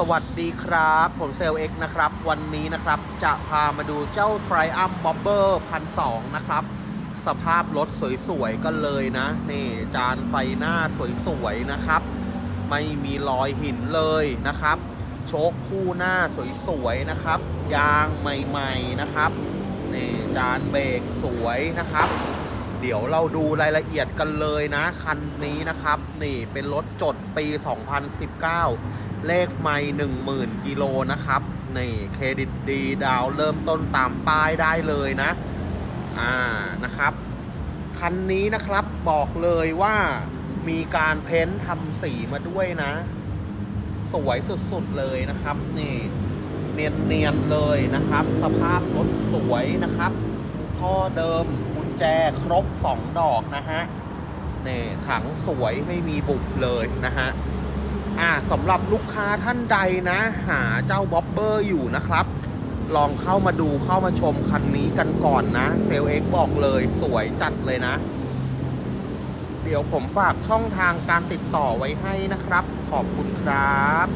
สวัสดีครับ ผมเซลเอ็กนะครับ วันนี้นะครับจะพามาดูเจ้า Triumph Bobber 1,200นะครับ สภาพรถสวยๆกันเลยนะ นี่จานไฟหน้าสวยๆ นะครับ ไม่มีรอยหินเลยนะครับ โชคคู่หน้าสวยๆ นะครับ ยางใหม่ๆ นะครับ นี่จานเบรกสวยนะครับ เดี๋ยวเราดูรายละเอียดกันเลยนะ คันนี้นะครับ นี่เป็นรถจดปี 2019 เลขไม่10,000 กิโลนะครับ นี่เครดิตดีดาวเริ่มต้นตามป้ายได้เลยนะ อ่านะครับ คันนี้นะครับบอกเลยว่ามีการเพ้นท์ทำสีมาด้วยนะ สวยสุดๆเลยนะครับ นี่เนียนๆเลยนะครับ สภาพรถสวยนะครับ ท่อเดิมกุญแจครบ 2 ดอกนะฮะนี่ถังสวยไม่มีบุบเลยนะฮะอ่าสำหรับลูกค้าท่านใดนะ หาเจ้าบ๊อบเบอร์อยู่นะครับ ลองเข้ามาดูเข้ามาชมคันนี้กันก่อนนะ เซลเอ็กบอกเลยสวยจัดเลยนะ เดี๋ยวผมฝากช่องทางการติดต่อไว้ให้นะครับ ขอบคุณครับ